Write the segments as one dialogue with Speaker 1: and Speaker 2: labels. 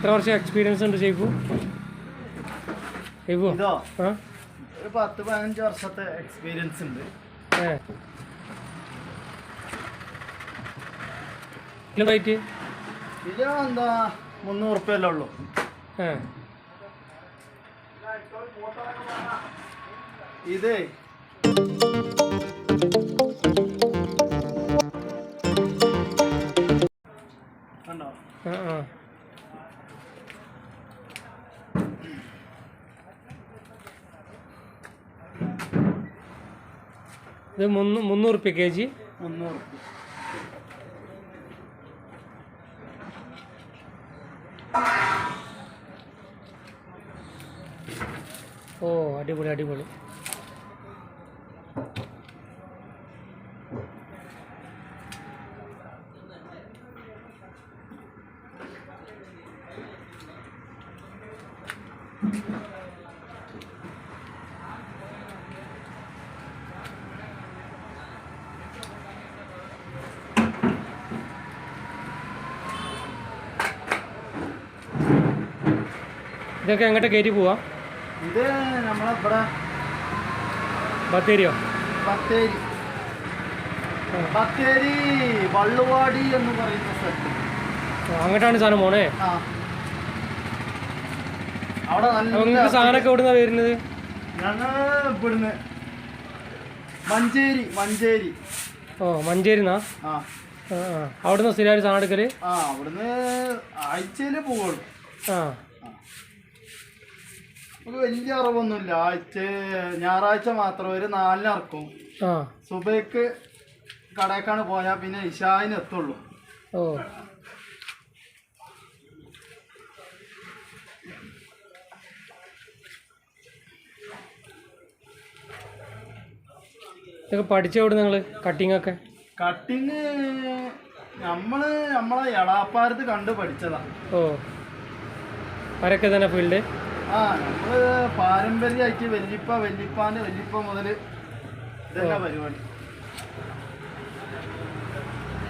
Speaker 1: എത്ര വർഷം എക്സ്പീരിയൻസ് ഉണ്ട് ഷെയ്ഫു? ഷെയ്ഫു
Speaker 2: ഒരു പത്ത് പതിനഞ്ച് വർഷത്തെ എക്സ്പീരിയൻസ് ഉണ്ട്.
Speaker 1: ഇതിന് റേറ്റ്
Speaker 2: ഇത് എന്താ മുന്നൂറ് ഉറുപ്പ്യല്ലേ ഉള്ളൂ.
Speaker 1: ഇതേ
Speaker 2: ഇത്. കണ്ടോ?
Speaker 1: ആ ആ. ഇത് മുന്നൂ മുന്നൂറ് റുപ്യ കെ ജി
Speaker 2: മുന്നൂറ്
Speaker 1: ഓ അടിപൊളി അടിപൊളി. ഇതൊക്കെ എങ്ങോട്ട് കയറ്റി പോവാ.
Speaker 2: ഇത് നമ്മളെ ഇവിടെ
Speaker 1: ബത്തേരിയോ?
Speaker 2: ബത്തേരി. ബത്തേരി വള്ളുവാടി എന്ന് പറയുന്ന സ്ഥലത്ത്.
Speaker 1: അങ്ങോട്ടാണ് സാധനം പോണേ.
Speaker 2: അവിടെ നല്ല
Speaker 1: സാധനമൊക്കെ എവിടുന്നാ വരുന്നത്?
Speaker 2: ഞങ്ങൾ ഇവിടുന്ന് മഞ്ചേരി മഞ്ചേരി.
Speaker 1: ഓ മഞ്ചേരിന്നാ?
Speaker 2: ആ.
Speaker 1: അവിടുന്ന് സ്ഥിരമായിട്ട് സാധനം എടുക്കൽ?
Speaker 2: ആ അവിടുന്ന് ആഴ്ചയിലേ പോവുള്ളൂ.
Speaker 1: ആ.
Speaker 2: വലിയ അറിവൊന്നുമില്ല. ആഴ്ച ഞായറാഴ്ച മാത്രം ഒരു നാലിനറക്കും
Speaker 1: ആ.
Speaker 2: സുബൈക്ക് കടയേക്കാണ് പോയാൽ പിന്നെ ഇഷായിന് എത്തുള്ളൂ.
Speaker 1: ഓ. ഇതൊക്കെ പഠിച്ച നിങ്ങൾ കട്ടിങ് ഒക്കെ?
Speaker 2: കട്ടിങ് നമ്മൾ നമ്മളെ എളാപ്പാരത്ത് കണ്ട് പഠിച്ചതാ.
Speaker 1: ഓ. ആരൊക്കെ തന്നെ ഫീൽഡ്
Speaker 2: ആ നമ്മൾ പാരമ്പര്യമായിട്ട് വല്യപ്പ വല്യപ്പാന്റെ വല്യപ്പ മുതൽ ഇതന്നെ പരിപാടി?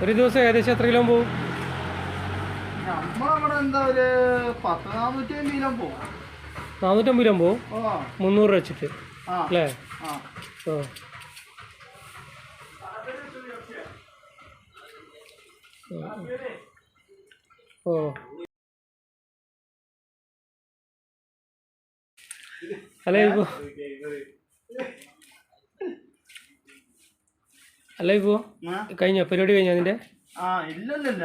Speaker 1: ഒരു ദിവസം ഏകദേശം എത്ര കിലോ പോവും
Speaker 2: നമ്മളവിടെ എന്താ ഒരു പത്ത് നാനൂറ്റി പോകും.
Speaker 1: നാനൂറ്റമ്പത് കിലോ പോവും
Speaker 2: ഓ.
Speaker 1: മുന്നൂറ് വെച്ചിട്ട്.
Speaker 2: ആ
Speaker 1: അല്ലേ? ഓ. ഓ. അല്ല ഇപ്പോ അല്ല. കഴിഞ്ഞോ? പരിപാടി കഴിഞ്ഞോ
Speaker 2: ആ ഇല്ലല്ലല്ല.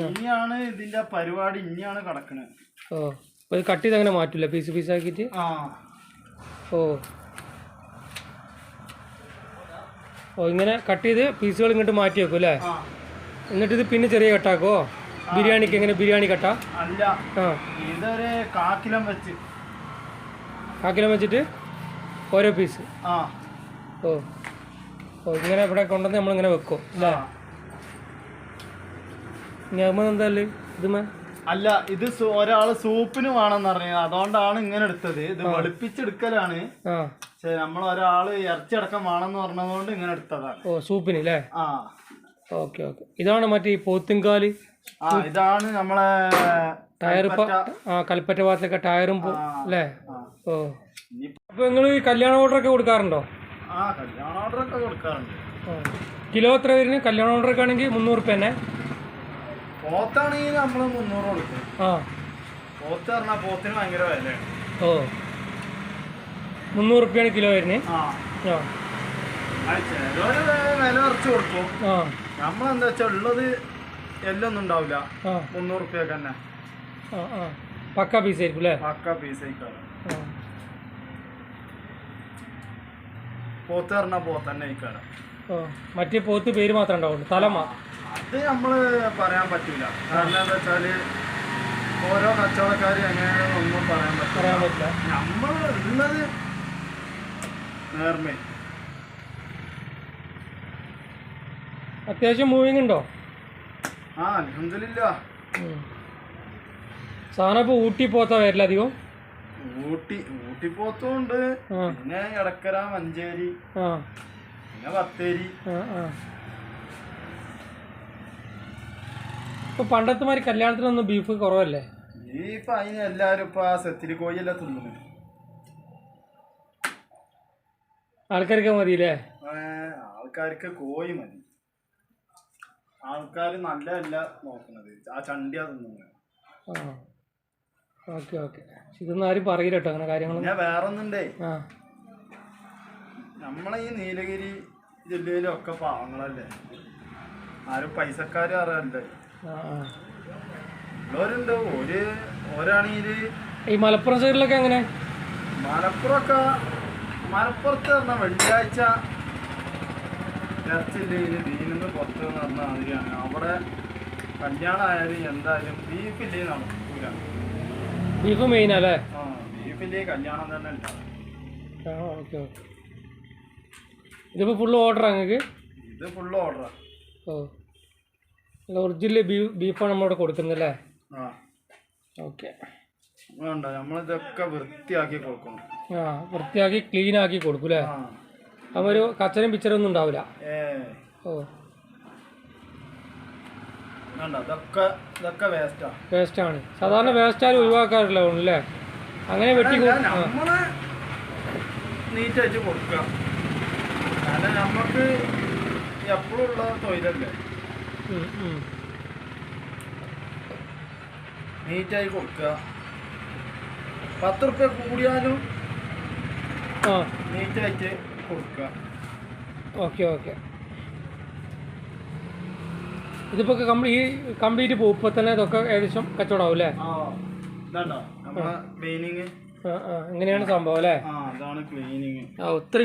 Speaker 2: ഇനിയാണ് ഇതിന്റെ പരിപാടി ഇനിയാണ് കടക്കണത്
Speaker 1: ഓ അപ്പൊ ഇത് കട്ട് ചെയ്ത് അങ്ങനെ മാറ്റില്ല പീസ് പീസ് ആക്കിയിട്ട്?
Speaker 2: ആ.
Speaker 1: ഓ. ഓ ഇങ്ങനെ കട്ട് ചെയ്ത് പീസുകൾ ഇങ്ങോട്ട് മാറ്റി വെക്കും അല്ലേ? എന്നിട്ട് ഇത് പിന്നെ ചെറിയ കട്ടാക്കോ ബിരിയാണിക്ക് എങ്ങനെ ബിരിയാണി കട്ടാ?
Speaker 2: അല്ല. ഇതൊരു കാക്കിലം വെച്ച്.
Speaker 1: കിലോ വെച്ചിട്ട് ഓരോ പീസ് ഓ. ഓ ഇങ്ങനെ ഇവിടെ കൊണ്ടുവന്ന് നമ്മളിങ്ങനെ വെക്കും അല്ലേ. ഞാൻ എന്തായാലും? ഇതുമേ
Speaker 2: അല്ല ഇത് ഒരാൾ സൂപ്പിന് വേണമെന്ന് പറഞ്ഞു അതുകൊണ്ടാണ് ഇങ്ങനെ എടുത്തത്. ഇത് വെളുപ്പിച്ചെടുക്കലാണ്. പക്ഷെ നമ്മൾ ഒരാൾ ഇറച്ചി അടക്കം വേണമെന്ന് പറഞ്ഞതുകൊണ്ട് ഇങ്ങനെ എടുത്തതാണ്.
Speaker 1: ഓ സൂപ്പിന് അല്ലേ?
Speaker 2: ആ.
Speaker 1: Okay okay. ഇതാണ് മറ്റേ ഈ പോത്തുംകാൽ
Speaker 2: ആ ഇതാണ് നമ്മളെ
Speaker 1: ടയർ
Speaker 2: കൽപ്പറ്റ.
Speaker 1: ആ കൽപ്പറ്റ ഭാഗത്തൊക്കെ ടയറും അല്ലേ? അപ്പോൾ നിങ്ങൾ ഈ കല്യാണ ഓർഡറൊക്കെ കൊടുക്കാറുണ്ടോ?
Speaker 2: ആ കല്യാണ ഓർഡർ ഒക്കെ കൊടുക്കാറുണ്ട്
Speaker 1: കിലോ എത്ര കല്യാണ ഓർഡറൊക്കെ ആണെങ്കിൽ മുന്നൂറ് രൂപ തന്നെ
Speaker 2: പോത്താണെങ്കിൽ നമ്മൾ മുന്നൂറ് കൊടുക്കും.
Speaker 1: ആ.
Speaker 2: പോത്ത് പറഞ്ഞാൽ പോത്തിന് ഭയങ്കര വിലയാണ്.
Speaker 1: ഓ. മുന്നൂറ് രൂപയാണ് കിലോ വരുന്നത്
Speaker 2: ആ.
Speaker 1: ആ.
Speaker 2: ചിലവര് വില കുറച്ച് കൊടുക്കും.
Speaker 1: ആ.
Speaker 2: നമ്മളെന്താ വെച്ചാൽ ഉള്ളത് എല്ലൊന്നും ഉണ്ടാവില്ല.
Speaker 1: ആ.
Speaker 2: മുന്നൂറ് രൂപയൊക്കെ തന്നെ
Speaker 1: ആ ആ. പക്ക പീസ് ആയിരിക്കും അല്ലേ
Speaker 2: പക്ക പീസ് ആയിക്കാണ്
Speaker 1: ആ
Speaker 2: പോത്ത് പറഞ്ഞാൽ പോത്ത് തന്നെ ആയിക്കാണ്.
Speaker 1: മറ്റേ പോത്ത് പേര് മാത്രമേ ഉണ്ടാവുള്ളൂ. തലമ.
Speaker 2: അത് നമ്മൾ പറയാൻ പറ്റില്ല കാരണം എന്താ വെച്ചാൽ ഓരോ കച്ചവടക്കാർ എങ്ങനെയാണ് ഒന്നും പറയാൻ പറ്റില്ല
Speaker 1: പറയാൻ പറ്റില്ല.
Speaker 2: നമ്മൾ ഉള്ളത് നേർമേ.
Speaker 1: അത്യാവശ്യം മൂവിങ് ഉണ്ടോ?
Speaker 2: ആ അലഹമില്ല.
Speaker 1: സാധനം ഇപ്പോൾ ഊട്ടി പോത്താ വരില്ല അധികം
Speaker 2: ഊട്ടി ഊട്ടി പോത്തുണ്ട് പിന്നെ എടക്കര മഞ്ചേരി. പിന്നെ ബത്തേരി.
Speaker 1: ഇപ്പൊ പണ്ടത്തെ മാതിരി കല്യാണത്തിനൊന്നും ബീഫ് കുറവല്ലേ?
Speaker 2: ബീഫ് അതിന് എല്ലാരും ഇപ്പൊ ആ സെത്തിരി കോഴിയല്ല തിന്നുന്നു.
Speaker 1: ആൾക്കാർക്ക് മതിയില്ലേ?
Speaker 2: ആൾക്കാർക്ക് കോഴി മതി. ആൾക്കാർ നല്ലതല്ല നോക്കുന്നത്. ആ ചണ്ടിയാ തിന്നുന്നത്
Speaker 1: ആ. Okay okay. ഇതൊന്നും ആരും പറയില്ല കേട്ടോ അങ്ങനെ കാര്യങ്ങളൊന്നും.
Speaker 2: ഞാൻ വേറെ ഒന്നുണ്ടേ
Speaker 1: ആ.
Speaker 2: നമ്മളെ ഈ നീലഗിരി ജില്ലയിലൊക്കെ പാവങ്ങളല്ലേ? ആരും പൈസക്കാരും അറിയല്ലേ
Speaker 1: ആ ആ.
Speaker 2: ഉള്ളവരുണ്ട് ഒരു ഒരാണെങ്കിൽ
Speaker 1: ഈ മലപ്പുറം സൈഡിലൊക്കെ എങ്ങനെ?
Speaker 2: മലപ്പുറമൊക്കെ മലപ്പുറത്ത് പറഞ്ഞ വെള്ളിയാഴ്ച ചർച്ചില്ലെങ്കിൽ ദീനിന്ന് പുറത്ത് നടന്ന മാതിരിയാണ്. അവിടെ കല്യാണം ആയാലും എന്തായാലും ബീഫില്ലേ നടക്കൂല
Speaker 1: ബീഫ് മെയിൻ അല്ലേ?
Speaker 2: ഇതിപ്പോ ബീഫില്ലേ കല്യാണം തന്നെ ഉണ്ടാവും.
Speaker 1: ആ ഓക്കെ ഓക്കെ. ഇതിപ്പോൾ ഫുള്ള് ഓർഡർ നിങ്ങൾക്ക്
Speaker 2: ഇത് ഫുള്ള് ഓർഡറാണ്
Speaker 1: ഓ. അല്ല ഒറിജിനൽ ബീഫ് ബീഫാണ് നമ്മളിവിടെ കൊടുക്കുന്നത് അല്ലേ?
Speaker 2: ആ.
Speaker 1: ഓക്കെ.
Speaker 2: വേണ്ട നമ്മളിതൊക്കെ വൃത്തിയാക്കി കൊടുക്കണം.
Speaker 1: ആ വൃത്തിയാക്കി ക്ലീൻ ആക്കി കൊടുക്കും അല്ലേ?
Speaker 2: ആ.
Speaker 1: അപ്പോൾ ഒരു കച്ചനും പിച്ചറും ഒന്നും ഉണ്ടാവില്ല. ഓ.
Speaker 2: വേസ്റ്റാ
Speaker 1: ആണ്. സാധാരണ വേസ്റ്റ് ആരും ഒഴിവാക്കാറില്ല അല്ലേ അങ്ങനെ വെട്ടി
Speaker 2: നീറ്റ് വെച്ച് കൊടുക്കുക കാരണം നമുക്ക് എപ്പോഴും ഉള്ള തൊഴിലല്ലേ. നീറ്റായി കൊടുക്കുക പത്ത് റുപ്യ കൂടിയാലും നീറ്റായിട്ട് കൊടുക്കുക
Speaker 1: ഓക്കെ ഓക്കെ. ഈ കംപ്ലീറ്റ് പോകും ഇപ്പൊ തന്നെ ഇതൊക്കെ ഏകദേശം കച്ചവടാവും അല്ലേ? ഇങ്ങനെയാണ് സംഭവം അല്ലേ?
Speaker 2: ആ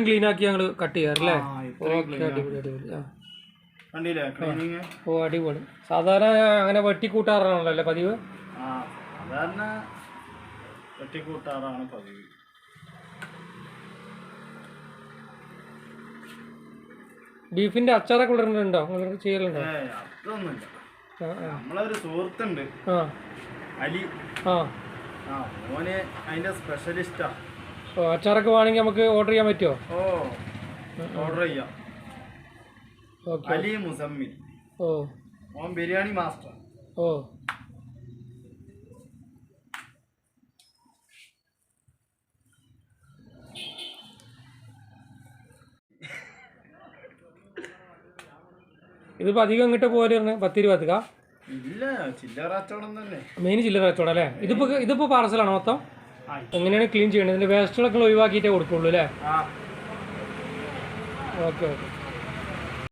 Speaker 1: ക്ലീൻ ആക്കി ഞങ്ങൾ കട്ട് ചെയ്യാറല്ലേ ഓ അടിപൊളി. സാധാരണ അങ്ങനെ വെട്ടിക്കൂട്ടാറാണല്ലോ കൂട്ടാറാണല്ലോ പതിവ്?
Speaker 2: ആ സാധാരണ വെട്ടിക്കൂട്ടാറാണ് പതിവ്.
Speaker 1: ബീഫിന്റെ അച്ചാറൊക്കെ നിങ്ങൾ ചെയ്യലുണ്ടോ? ആ
Speaker 2: നമ്മളൊരു സുഹൃത്തുണ്ട്. അലി.
Speaker 1: ആ.
Speaker 2: മോനെ അതിന്റെ സ്പെഷ്യലിസ്റ്റാ.
Speaker 1: ഓ അച്ചാറൊക്കെ വേണമെങ്കിൽ നമുക്ക് ഓർഡർ ചെയ്യാൻ പറ്റുമോ
Speaker 2: ഓ ഓർഡർ ചെയ്യാം. അലി മുസമ്മിൽ
Speaker 1: ഓ.
Speaker 2: ഓൻ ബിരിയാണി മാസ്റ്റർ.
Speaker 1: ഓ. ഇതിപ്പോൾ അധികം ഇങ്ങോട്ട് പോരുന്നു
Speaker 2: തന്നെ.
Speaker 1: മെയിൻ ചില്ലറ കച്ചവടം അല്ലേ? ഇതിപ്പോ ഇതിപ്പോ പാർസലാണോ മൊത്തം? എങ്ങനെയാണ് ക്ലീൻ ചെയ്യേണ്ടത് ഇതിന്റെ വേസ്റ്റുകളൊക്കെ ഒഴിവാക്കിയിട്ടേ കൊടുക്കുള്ളൂ അല്ലേ? Okay okay